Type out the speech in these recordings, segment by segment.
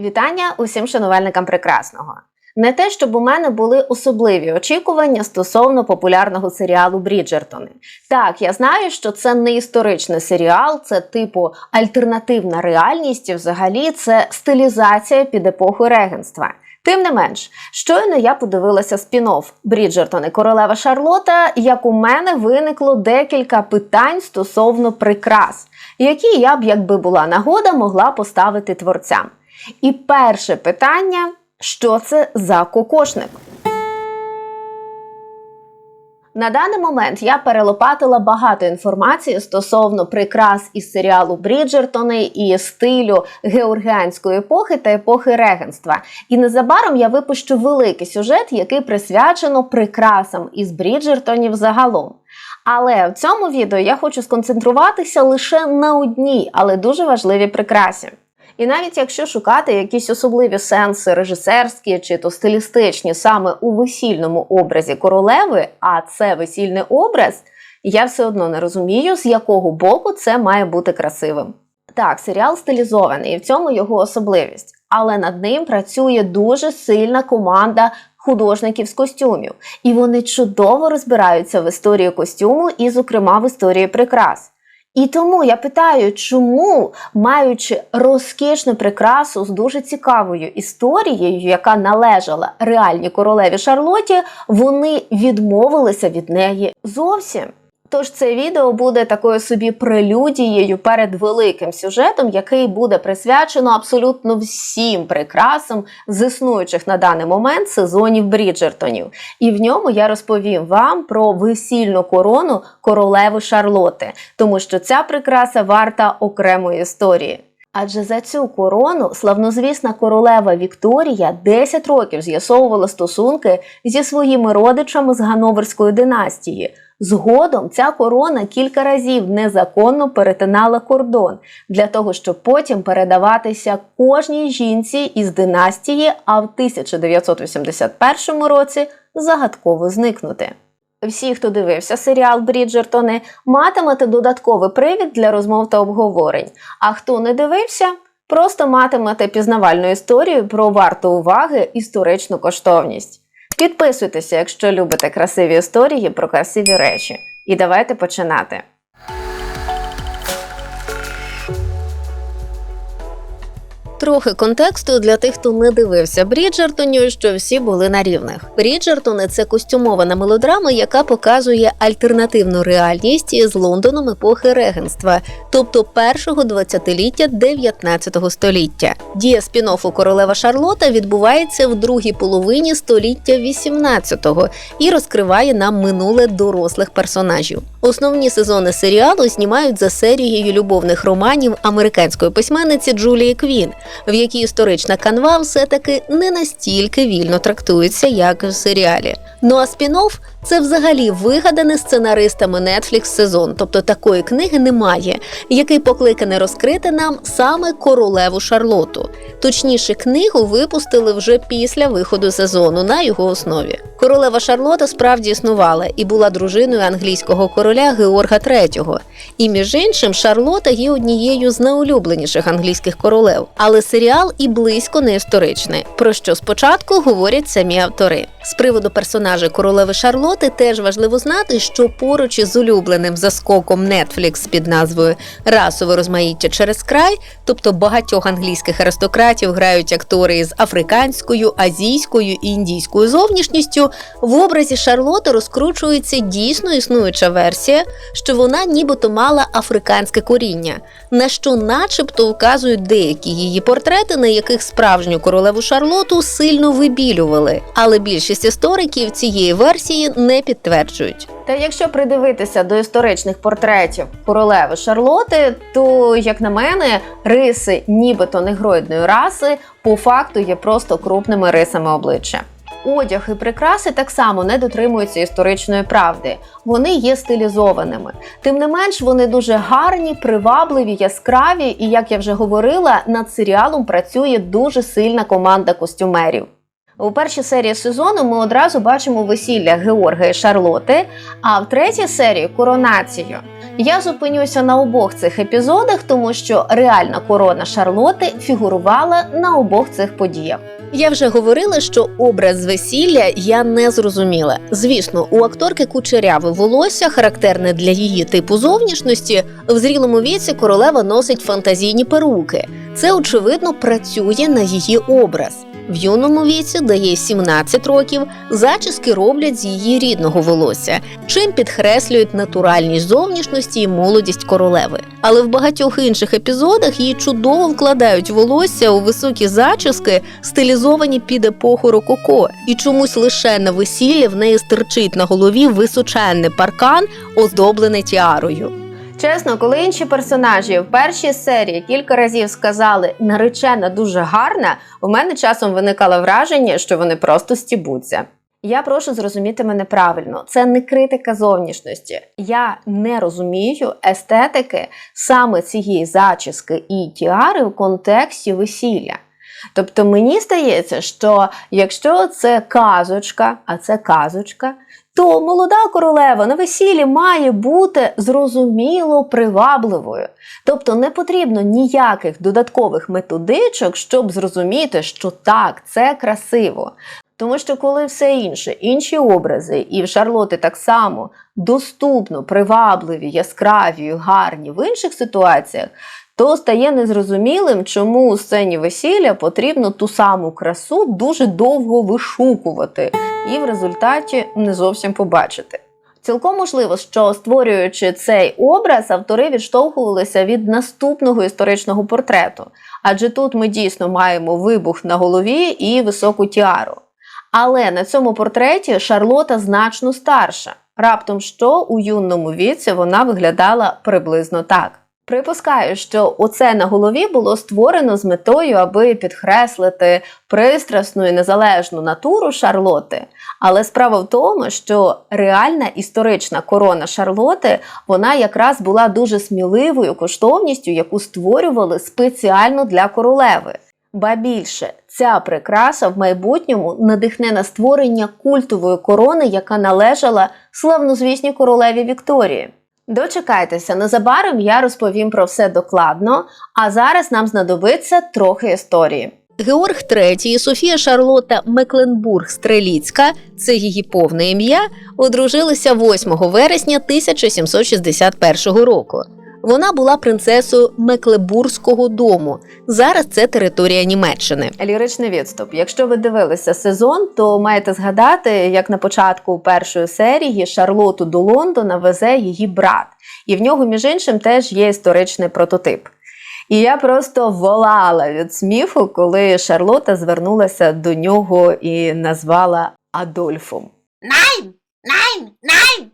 Вітання усім шанувальникам прекрасного. Не те, щоб у мене були особливі очікування стосовно популярного серіалу Бріджертони. Так, я знаю, що це не історичний серіал, це типу альтернативна реальність, і взагалі це стилізація під епоху регенства. Тим не менш, щойно я подивилася спін-офф Бріджертони Королева Шарлота, як у мене виникло декілька питань стосовно прикрас, які я б, якби була нагода, могла поставити творцям. І перше питання: що це за кокошник? На даний момент я перелопатила багато інформації стосовно прикрас із серіалу Бріджертони і стилю георгіанської епохи та епохи регенства. І незабаром я випущу великий сюжет, який присвячено прикрасам із Бріджертонів загалом. Але в цьому відео я хочу сконцентруватися лише на одній, але дуже важливій прикрасі. І навіть якщо шукати якісь особливі сенси режисерські чи то стилістичні саме у весільному образі королеви, а це весільний образ, я все одно не розумію, з якого боку це має бути красивим. Так, серіал стилізований, і в цьому його особливість, але над ним працює дуже сильна команда художників з костюмів, і вони чудово розбираються в історії костюму і, зокрема, в історії прикрас. І тому я питаю, чому, маючи розкішну прикрасу з дуже цікавою історією, яка належала реальній королеві Шарлоті, вони відмовилися від неї зовсім. Тож це відео буде такою собі прелюдією перед великим сюжетом, який буде присвячено абсолютно всім прикрасам з існуючих на даний момент сезонів Бріджертонів. І в ньому я розповім вам про весільну корону королеви Шарлоти, тому що ця прикраса варта окремої історії. Адже за цю корону славнозвісна королева Вікторія 10 років з'ясовувала стосунки зі своїми родичами з Гановерської династії. Згодом ця корона кілька разів незаконно перетинала кордон для того, щоб потім передаватися кожній жінці із династії, а в 1981 році загадково зникнути. Всі, хто дивився серіал Бріджертони, матимете додатковий привід для розмов та обговорень. А хто не дивився, просто матимете пізнавальну історію про варту уваги історичну коштовність. Підписуйтеся, якщо любите красиві історії про красиві речі. І давайте починати. Трохи контексту для тих, хто не дивився Бріджертонів, що всі були на рівних. Бріджертони це костюмована мелодрама, яка показує альтернативну реальність із Лондоном епохи регенства, тобто першого двадцятиліття 19 століття. Дія спін-оффу королева Шарлота відбувається в другій половині століття 18-го і розкриває нам минуле дорослих персонажів. Основні сезони серіалу знімають за серією любовних романів американської письменниці Джулії Квін, в якій історична канва все-таки не настільки вільно трактується, як в серіалі. Ну а спін-офф – це взагалі вигаданий сценаристами Netflix сезон, тобто такої книги немає, який покликаний розкрити нам саме королеву Шарлоту. Точніше, книгу випустили вже після виходу сезону на його основі. Королева Шарлота справді існувала і була дружиною англійського короля Георга III. І між іншим, Шарлота є однією з найулюбленіших англійських королев. Але серіал і близько не історичний, про що спочатку говорять самі автори. З приводу персонажа королеви Шарлоти теж важливо знати, що поруч із улюбленим заскоком Netflix під назвою Расове розмаїття через край, тобто багатьох англійських аристократів грають актори із африканською, азійською і індійською зовнішністю, в образі Шарлоти розкручується дійсно існуюча версія, що вона нібито мала африканське коріння, на що, начебто, вказують деякі її портрети, на яких справжню королеву Шарлоту сильно вибілювали, але більшість істориків цієї версії не підтверджують. Та якщо придивитися до історичних портретів королеви Шарлоти, то, як на мене, риси нібито негроїдної раси по факту є просто крупними рисами обличчя. Одяг і прикраси так само не дотримуються історичної правди. Вони є стилізованими. Тим не менш, вони дуже гарні, привабливі, яскраві, і як я вже говорила, над серіалом працює дуже сильна команда костюмерів. У першій серії сезону ми одразу бачимо весілля Георга і Шарлоти, а в третій серії коронацію. Я зупинюся на обох цих епізодах, тому що реальна корона Шарлоти фігурувала на обох цих подіях. Я вже говорила, що образ весілля я не зрозуміла. Звісно, у акторки кучеряве волосся, характерне для її типу зовнішності. В зрілому віці королева носить фантазійні перуки. Це очевидно працює на її образ. В юному віці, де їй 17 років, зачіски роблять з її рідного волосся, чим підкреслюють натуральність зовнішності і молодість королеви. Але в багатьох інших епізодах її чудово вкладають волосся у високі зачіски, стилізовані під епоху рококо, і чомусь лише на весіллі в неї стирчить на голові височенний паркан, оздоблений тіарою. Чесно, коли інші персонажі в першій серії кілька разів сказали наречена дуже гарна, у мене часом виникало враження, що вони просто стібуться. Я прошу зрозуміти мене правильно, це не критика зовнішності. Я не розумію естетики саме цієї зачіски і тіари в контексті весілля. Тобто мені здається, що якщо це казочка, а це казочка, то молода королева на весіллі має бути зрозуміло привабливою. Тобто не потрібно ніяких додаткових методичок, щоб зрозуміти, що так, це красиво. Тому що коли все інше, інші образи, і в Шарлоти так само доступно, привабливі, яскраві, гарні в інших ситуаціях, то стає незрозумілим, чому у сцені весілля потрібно ту саму красу дуже довго вишукувати і в результаті не зовсім побачити. Цілком можливо, що створюючи цей образ, автори відштовхувалися від наступного історичного портрету, адже тут ми дійсно маємо вибух на голові і високу тіару. Але на цьому портреті Шарлота значно старша. Раптом що у юному віці вона виглядала приблизно так. Припускаю, що оце на голові було створено з метою, аби підкреслити пристрасну і незалежну натуру Шарлоти. Але справа в тому, що реальна історична корона Шарлоти вона якраз була дуже сміливою коштовністю, яку створювали спеціально для королеви. Ба більше, ця прикраса в майбутньому надихне на створення культової корони, яка належала славнозвісній королеві Вікторії. Дочекайтеся, незабаром я розповім про все докладно, а зараз нам знадобиться трохи історії. Георг III і Софія Шарлота Мекленбург Стреліцька, це її повне ім'я, одружилися 8 вересня 1761 року. Вона була принцесою Меклебурзького дому. Зараз це територія Німеччини. Ліричний відступ. Якщо ви дивилися сезон, то маєте згадати, як на початку першої серії Шарлоту до Лондона везе її брат, і в нього, між іншим, теж є історичний прототип. І я просто волала від сміху, коли Шарлота звернулася до нього і назвала Адольфом. Nein, nein, nein!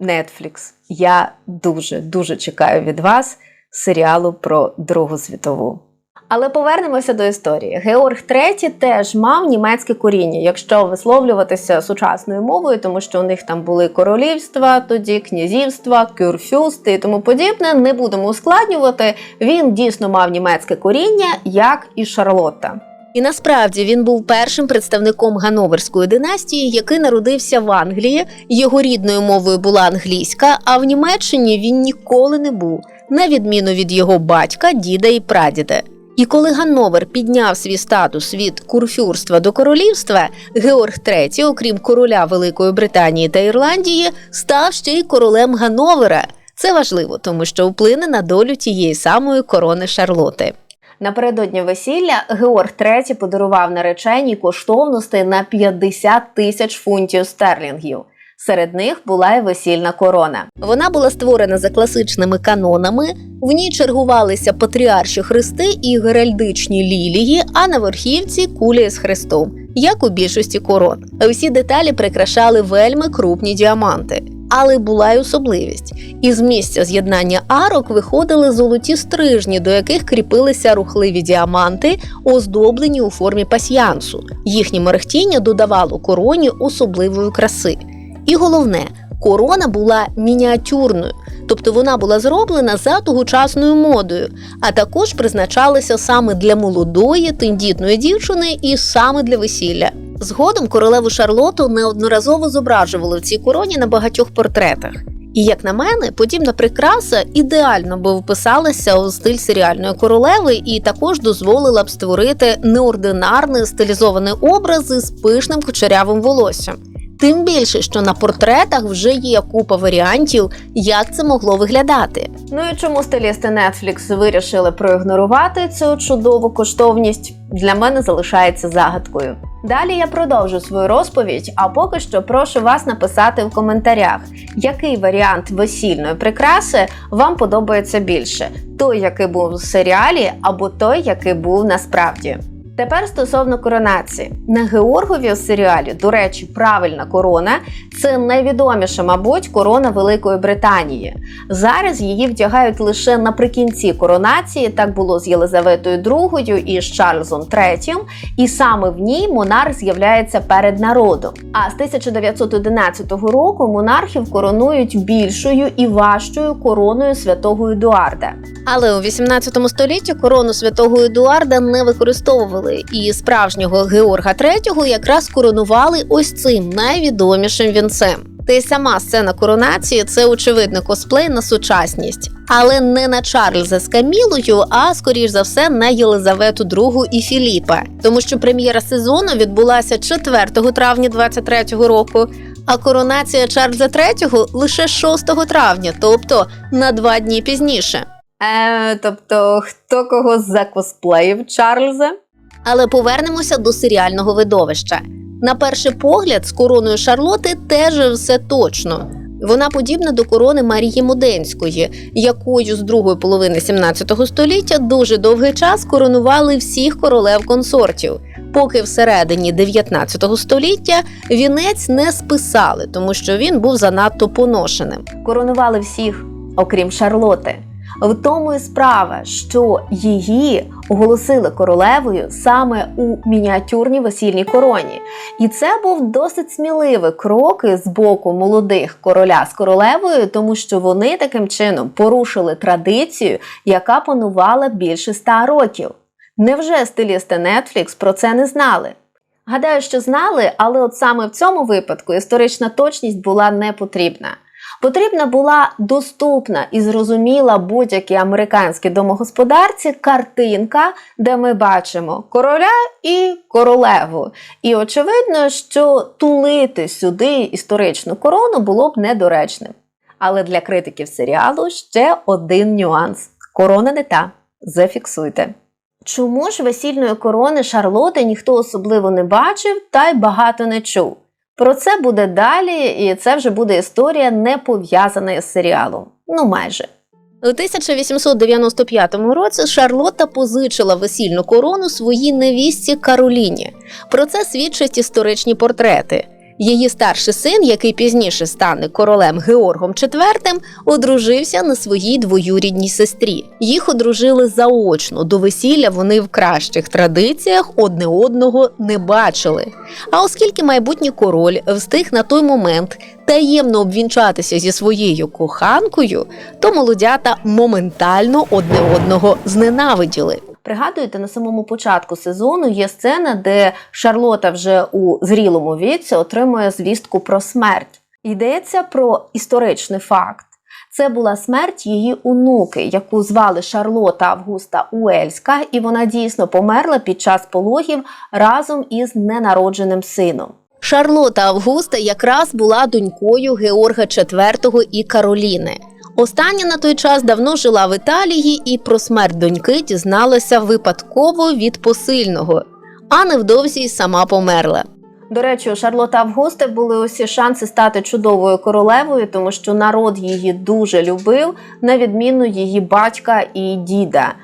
Netflix. Я дуже дуже чекаю від вас серіалу про Другу світову. Але повернемося до історії. Георг III теж мав німецьке коріння, якщо висловлюватися сучасною мовою, тому що у них там були королівства, тоді князівства, кюрфюсти і тому подібне. Не будемо ускладнювати. Він дійсно мав німецьке коріння, як і Шарлотта. І насправді він був першим представником Гановерської династії, який народився в Англії. Його рідною мовою була англійська, а в Німеччині він ніколи не був, на відміну від його батька, діда і прадіда. І коли Ганновер підняв свій статус від курфюрства до королівства, Георг III, окрім короля Великої Британії та Ірландії, став ще й королем Ганновера. Це важливо, тому що вплине на долю тієї самої корони Шарлоти. Напередодні весілля Георг III подарував нареченій коштовностей на 50 тисяч фунтів стерлінгів. Серед них була й весільна корона. Вона була створена за класичними канонами. В ній чергувалися патріарші хрести і геральдичні лілії, а на верхівці кулі з хрестом, як у більшості корон. Усі деталі прикрашали вельми крупні діаманти. Але була й особливість. Із місця з'єднання арок виходили золоті стрижні, до яких кріпилися рухливі діаманти, оздоблені у формі пасьянсу. Їхнє мерехтіння додавало короні особливої краси. І головне, корона була мініатюрною, тобто вона була зроблена за тогочасною модою, а також призначалася саме для молодої тендітної дівчини і саме для весілля. Згодом королеву Шарлоту неодноразово зображували в цій короні на багатьох портретах. І як на мене, подібна прикраса ідеально би вписалася у стиль серіальної королеви і також дозволила б створити неординарний стилізований образ з пишним кучерявим волоссям. Тим більше, що на портретах вже є купа варіантів, як це могло виглядати. Ну і чому стилісти Netflix вирішили проігнорувати цю чудову коштовність, для мене залишається загадкою. Далі я продовжу свою розповідь, а поки що прошу вас написати в коментарях, який варіант весільної прикраси вам подобається більше: той, який був в серіалі, або той, який був насправді. Тепер стосовно коронації на Георгові в серіалі, до речі, правильна корона це найвідоміша, мабуть, корона Великої Британії. Зараз її вдягають лише наприкінці коронації. Так було з Єлизаветою II і з Чарльзом III, і саме в ній монарх з'являється перед народом. А з 1911 року монархів коронують більшою і важчою короною святого Едуарда. Але у 18 столітті корону святого Едуарда не використовували, і справжнього Георга III якраз коронували ось цим найвідомішим вінцем. Та й сама сцена коронації це очевидно косплей на сучасність, але не на Чарльза з Камілою, а скоріш за все на Єлизавету II і Філіпа, тому що прем'єра сезону відбулася 4 травня 23-го року. А коронація Чарльза III лише 6 травня, тобто на два дні пізніше. Е, тобто, хто кого закосплеїв Чарльза? Але повернемося до серіального видовища. На перший погляд, з короною Шарлоти теж все точно. Вона подібна до корони Марії Муденської, якою з другої половини 17 століття дуже довгий час коронували всіх королев консортів, поки всередині 19 століття вінець не списали, тому що він був занадто поношеним. Коронували всіх, окрім Шарлоти. В тому і справа, що її оголосили королевою саме у мініатюрній весільній короні. І це був досить сміливий крок з боку молодих короля з королевою, тому що вони таким чином порушили традицію, яка панувала більше ста років. Невже стилісти Netflix про це не знали? Гадаю, що знали, але от саме в цьому випадку історична точність була не потрібна. Потрібна була доступна і зрозуміла будь-якій американській домогосподарці картинка, де ми бачимо короля і королеву. І очевидно, що тулити сюди історичну корону було б недоречним. Але для критиків серіалу ще один нюанс: корона не та. Зафіксуйте. Чому ж весільної корони Шарлоти ніхто особливо не бачив та й багато не чув? Про це буде далі, і це вже буде історія не пов'язана з серіалом. Ну майже. У 1895 році Шарлотта позичила весільну корону своїй невістці Кароліні. Про це свідчать історичні портрети. Її старший син, який пізніше стане королем Георгом IV, одружився на своїй двоюрідній сестрі. Їх одружили заочно. До весілля вони в кращих традиціях одне одного не бачили. А оскільки майбутній король встиг на той момент таємно обвінчатися зі своєю коханкою, то молодята моментально одне одного зненавиділи. Пригадуєте, на самому початку сезону є сцена, де Шарлота вже у зрілому віці отримує звістку про смерть. Йдеться про історичний факт. Це була смерть її онуки, яку звали Шарлота Августа Уельська, і вона дійсно померла під час пологів разом із ненародженим сином. Шарлота Августа якраз була донькою Георга IV і Кароліни. Остання на той час давно жила в Італії і про смерть доньки дізналася випадково від посильного, а невдовзі й сама померла. До речі, у Шарлота Августи були усі шанси стати чудовою королевою, тому що народ її дуже любив, на відміну її батька і діда.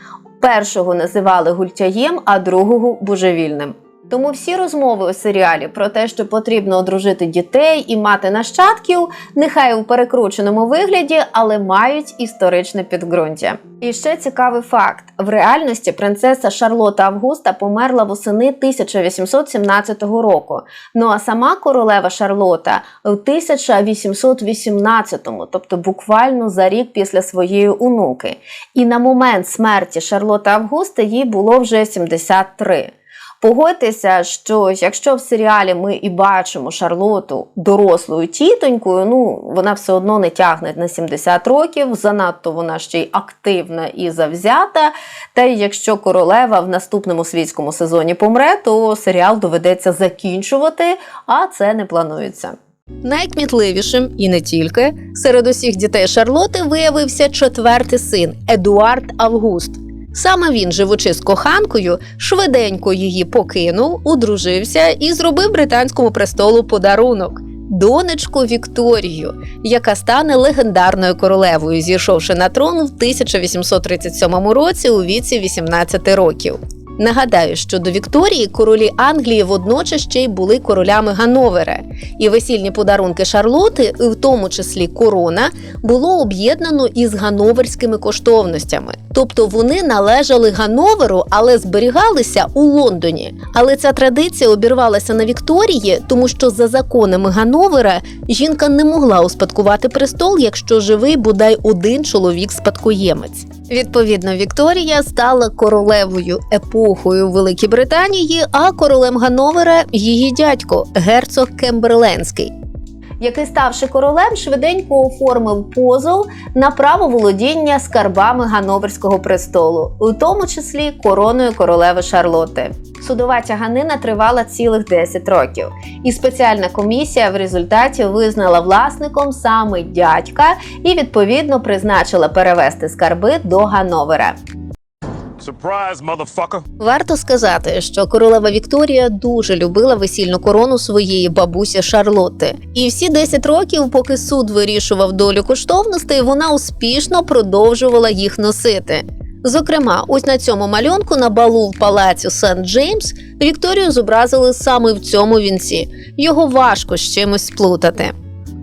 Першого називали гультяєм, а другого божевільним. Тому всі розмови у серіалі про те, що потрібно одружити дітей і мати нащадків, нехай у перекрученому вигляді, але мають історичне підґрунтя. І ще цікавий факт: в реальності принцеса Шарлота Августа померла восени 1817 року. Ну а сама королева Шарлота в 1818-му, тобто буквально за рік після своєї онуки. І на момент смерті Шарлоти Августи їй було вже 73. Погодьтеся, що якщо в серіалі ми і бачимо Шарлоту дорослою тітонькою, ну вона все одно не тягне на 70 років, занадто вона ще й активна і завзята. Та й якщо королева в наступному світському сезоні помре, то серіал доведеться закінчувати, а це не планується. Найкмітливішим і не тільки серед усіх дітей Шарлоти виявився четвертий син Едуард Август. Саме він, живучи з коханкою, швиденько її покинув, одружився і зробив британському престолу подарунок донечку Вікторію, яка стане легендарною королевою, зійшовши на трон в 1837 році у віці 18 років. Нагадаю, що до Вікторії королі Англії водночас ще й були королями Гановера, і весільні подарунки Шарлоти, в тому числі корона, було об'єднано із гановерськими коштовностями. Тобто вони належали Гановеру, але зберігалися у Лондоні. Але ця традиція обірвалася на Вікторії, тому що за законами Гановера жінка не могла успадкувати престол, якщо живий бодай один чоловік-спадкоємець. Відповідно, Вікторія стала королевою епохою Великій Британії, а королем Гановера її дядько, герцог Кемберленський. Який, ставши королем, швиденько оформив позов на право володіння скарбами Гановерського престолу, у тому числі короною королеви Шарлоти. Судова тяганина тривала цілих 10 років, і спеціальна комісія в результаті визнала власником саме дядька і відповідно призначила перевести скарби до Гановера. Surprise, motherfucker. Варто сказати, що королева Вікторія дуже любила весільну корону своєї бабусі Шарлотти. І всі 10 років, поки суд вирішував долю коштовностей, вона успішно продовжувала їх носити. Зокрема, ось на цьому малюнку на балу в палаці Сент Джеймс Вікторію зобразили саме в цьому вінці. Його важко з чимось сплутати.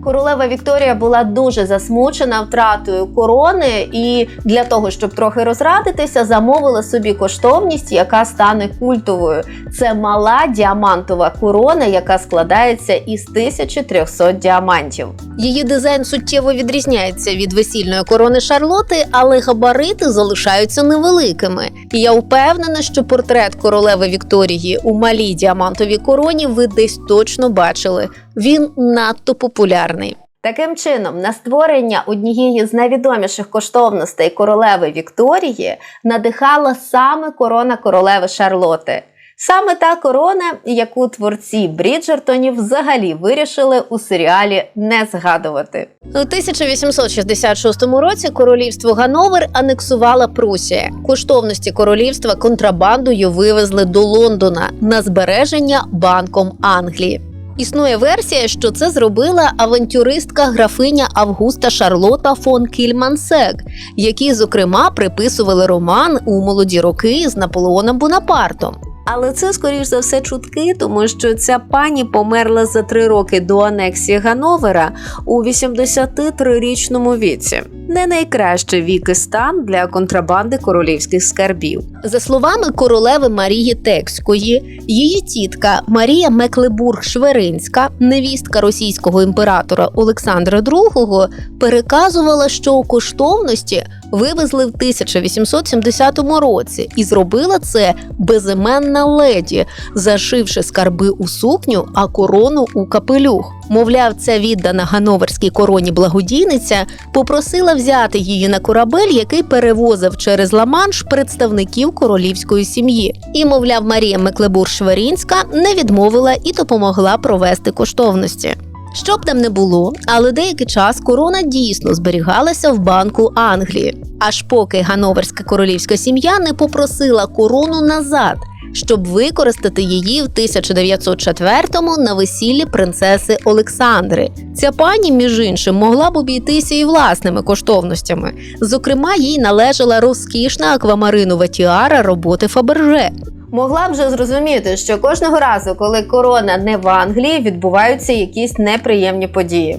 Королева Вікторія була дуже засмучена втратою корони, і для того, щоб трохи розрадитися, замовила собі коштовність, яка стане культовою. Це мала діамантова корона, яка складається із 1300 діамантів. Її дизайн суттєво відрізняється від весільної корони Шарлоти, але габарити залишаються невеликими. І я впевнена, що портрет королеви Вікторії у малій діамантовій короні ви десь точно бачили. Він надто популярний. Таким чином, на створення однієї з найвідоміших коштовностей королеви Вікторії надихала саме корона королеви Шарлоти. Саме та корона, яку творці Бріджертонів взагалі вирішили у серіалі не згадувати. У 1866 році королівство Гановер анексувала Прусія. Коштовності королівства контрабандою вивезли до Лондона на збереження Банком Англії. Існує версія, що це зробила авантюристка графиня Августа Шарлота фон Кільмансек, якій, зокрема, приписували роман у молоді роки з Наполеоном Бонапартом. Але це, скоріш за все, чутки, тому що ця пані померла за три роки до анексії Гановера у 83-річному віці. Не найкраще вік і стан для контрабанди королівських скарбів. За словами королеви Марії Текської, її тітка Марія Меклебург-Шверинська, невістка російського імператора Олександра II, переказувала, що у коштовності вивезли в 1870 році, і зробила це безіменна леді, зашивши скарби у сукню, а корону у капелюх. Мовляв, ця віддана гановерській короні благодійниця попросила взяти її на корабель, який перевозив через Ла-Манш представників королівської сім'ї. І, мовляв, Марія Меклебур-Шверінська не відмовила і допомогла провести коштовності. Що б там не було, але деякий час корона дійсно зберігалася в банку Англії, аж поки гановерська королівська сім'я не попросила корону назад, щоб використати її в 1904-му на весіллі принцеси Олександри. Ця пані, між іншим, могла б обійтися і власними коштовностями. Зокрема, їй належала розкішна аквамаринова тіара роботи Фаберже. Могла вже зрозуміти, що кожного разу, коли корона не в Англії, відбуваються якісь неприємні події.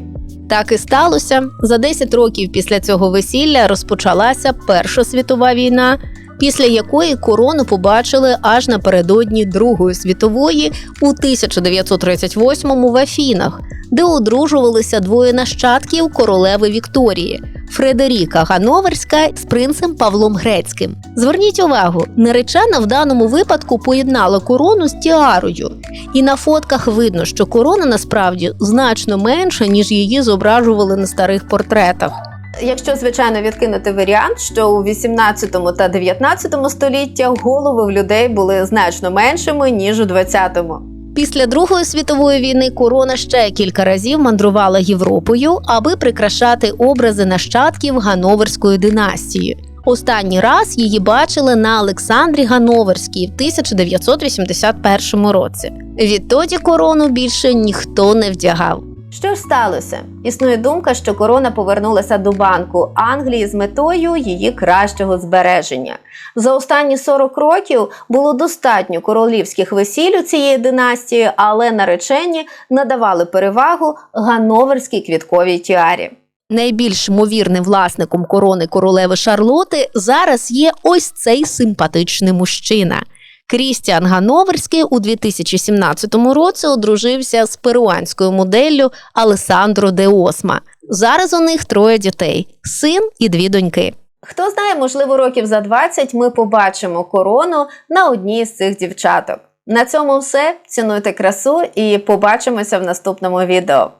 Так і сталося. За 10 років після цього весілля розпочалася Перша світова війна, після якої корону побачили аж напередодні Другої світової у 1938-му в Афінах, де одружувалися двоє нащадків королеви Вікторії. Фредеріка Гановерська з принцем Павлом Грецьким. Зверніть увагу, наречена в даному випадку поєднала корону з тіарою, і на фотках видно, що корона насправді значно менша, ніж її зображували на старих портретах. Якщо звичайно відкинути варіант, що у 18 та 19 століттях голови в людей були значно меншими ніж у 20-му. Після Другої світової війни корона ще кілька разів мандрувала Європою, аби прикрашати образи нащадків Гановерської династії. Останній раз її бачили на Олександрі Гановерській в 1981 році. Відтоді корону більше ніхто не вдягав. Що ж сталося? Існує думка, що корона повернулася до банку Англії з метою її кращого збереження. За останні 40 років було достатньо королівських весіль у цієї династії, але наречені надавали перевагу гановерській квітковій тіарі. Найбільш ймовірним власником корони королеви Шарлоти зараз є ось цей симпатичний мужчина. Крістіан Гановерський у 2017 році одружився з перуанською моделлю Алесандро де Осма. Зараз у них троє дітей: син і дві доньки. Хто знає, можливо, років за 20 ми побачимо корону на одній з цих дівчаток. На цьому все. Цінуйте красу і побачимося в наступному відео.